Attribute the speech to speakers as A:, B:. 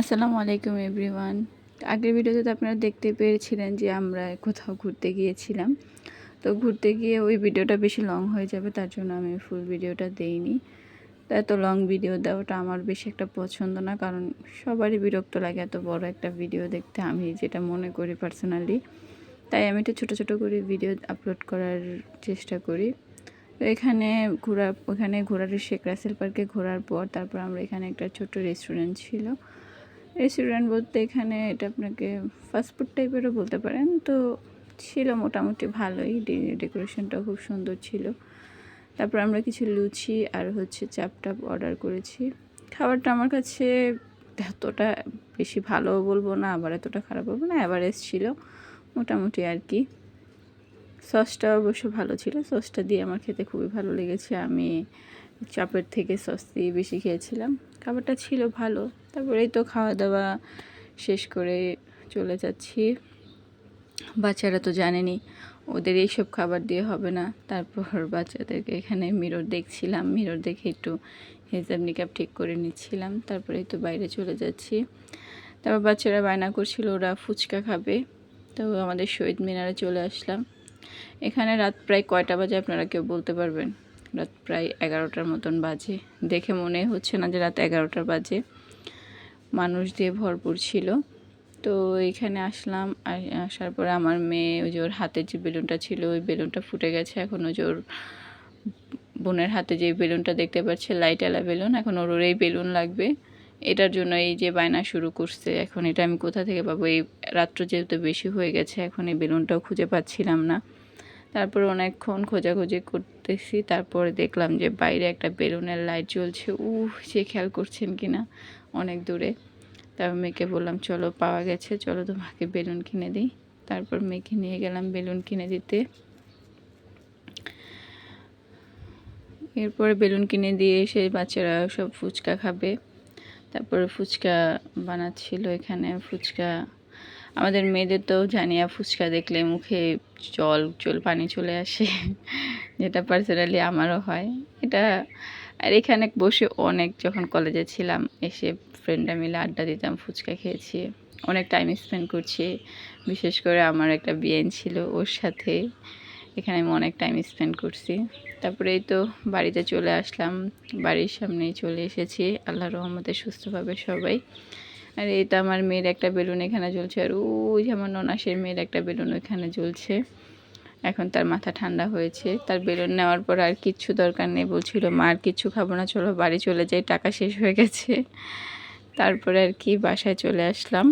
A: আসসালামু আলাইকুম এভরিওয়ান। আগের ভিডিওতে তো আপনারা দেখতে পেরেছিলেন যে আমরা কোথাও ঘুরতে গিয়েছিলাম। তো ঘুরতে গিয়ে ওই ভিডিওটা বেশি লং হয়ে যাবে, তার জন্য আমি ফুল ভিডিওটা দেইনি। তো এত লং ভিডিও দেওয়াটা আমার বেশি একটা পছন্দ না, কারণ সবারই বিরক্ত লাগে এত বড় একটা ভিডিও দেখতে, আমি যেটা মনে করি পার্সোনালি তাই আমি একটু ছোটো ছোটো করে ভিডিও আপলোড করার চেষ্টা করি। তো এখানে ঘোরা, ওখানে ঘোরার শেখ রাসেল পার্কে ঘোরার পর তারপর আমরা এখানে একটা ছোট্ট রেস্টুরেন্ট ছিল। রেস্টুরেন্ট বলতে এখানে এটা আপনাকে ফাস্টফুড টাইপেরও বলতে পারেন। তো ছিল মোটামুটি ভালোই ডেকোরেশনটা খুব সুন্দর ছিল। তারপর আমরা কিছু লুচি আর হচ্ছে চাপ টাপ অর্ডার করেছি। খাবারটা আমার কাছে এতটা বেশি ভালো বলব না, আবার এতটা খারাপ বলব না অ্যাভারেজ ছিল মোটামুটি আর কি। সসটা অবশ্য ভালো ছিল সসটা দিয়ে আমার খেতে খুবই ভালো লেগেছে। আমি চাপের থেকে সস দিয়ে বেশি খেয়েছিলাম। খাবারটা ছিল ভালো। তারপরেই তো খাওয়া দাওয়া শেষ করে চলে যাচ্ছি। বাচ্চারা তো জানেনি, ওদের এইসব খাবার দিয়ে হবে না। তারপর বাচ্চাদেরকে এখানে মিরর দেখছিলাম। মিরর দেখে একটু হেজাব নিকাপ ঠিক করে নিচ্ছিলাম। তারপরেই তো বাইরে চলে যাচ্ছি। তারপর বাচ্চারা বায়না করছিল ওরা ফুচকা খাবে। তো আমাদের শহীদ মিনারে চলে আসলাম। এখানে রাত প্রায় কয়টা বাজে আপনারা কেউ বলতে পারবেন? রাত প্রায় এগারোটার মতন বাজে। দেখে মনে হচ্ছে না যে রাত এগারোটার বাজে। মানুষ দিয়ে ভরপুর ছিল। তো এখানে আসলাম আসার পরে আমার মেয়ে, ওই ওর হাতের যে বেলুনটা ছিল, ওই বেলুনটা ফুটে গেছে। এখন ওই ওর বোনের হাতে যে বেলুনটা দেখতে পাচ্ছে লাইটালা বেলুন, এখন ওর এই বেলুন লাগবে। এটার জন্য এই যে বায়না শুরু করছে, এখন এটা আমি কোথা থেকে পাবো? এই রাত্র যেহেতু বেশি হয়ে গেছে, এখন এই বেলুনটাও খুঁজে পাচ্ছিলাম না। তারপর অনেকক্ষণ খোঁজাখুঁজি করতেছি। তারপরে দেখলাম যে বাইরে একটা বেলুনের লাইট জ্বলছে। উহ, সে খেয়াল করছেন কি না অনেক দূরে। তারপর মেয়েকে বললাম, চলো, পাওয়া গেছে। চলো তোমাকে বেলুন কিনে দিই। তারপর মেয়েকে নিয়ে গেলাম বেলুন কিনে দিতে। এরপরে বেলুন কিনে দিয়ে এসে বাচ্চারা সব ফুচকা খাবে। তারপরে ফুচকা বানাচ্ছিল এখানে। ফুচকা আমাদের মেয়েদের তো জানিয়া ফুচকা দেখলে মুখে জল, চল, পানি চলে আসে, যেটা পার্সোনালি আমারও হয়। এটা, আর এখানে বসে অনেক যখন কলেজে ছিলাম, এসে ফ্রেন্ডরা মিলে আড্ডা দিতাম, ফুচকা খেয়েছি, অনেক টাইম স্পেন্ড করছি। বিশেষ করে আমার একটা বিয়েন ছিল ওর সাথে, এখানে আমি অনেক টাইম স্পেন্ড করছি। তারপরে এই তো বাড়িতে চলে আসলাম, বাড়ির সামনেই চলে এসেছি। আল্লাহ রহমতে সুস্থভাবে সবাই। আর এটা আমার মেয়ের একটা বেলুন এখানে জ্বলছে। আর ওই যে আমার ননাসের মেয়ের একটা বেলুন ওইখানে জ্বলছে। এখন তার মাথা ঠান্ডা হয়েছে। তার বেলুন নেওয়ার পর আর কিচ্ছু দরকার নেই, বলছিল, মা, আর কিচ্ছু খাব না, চলো বাড়ি চলে যাই, টাকা শেষ হয়ে গেছে। তারপরে আর কি বাসায় চলে আসলাম।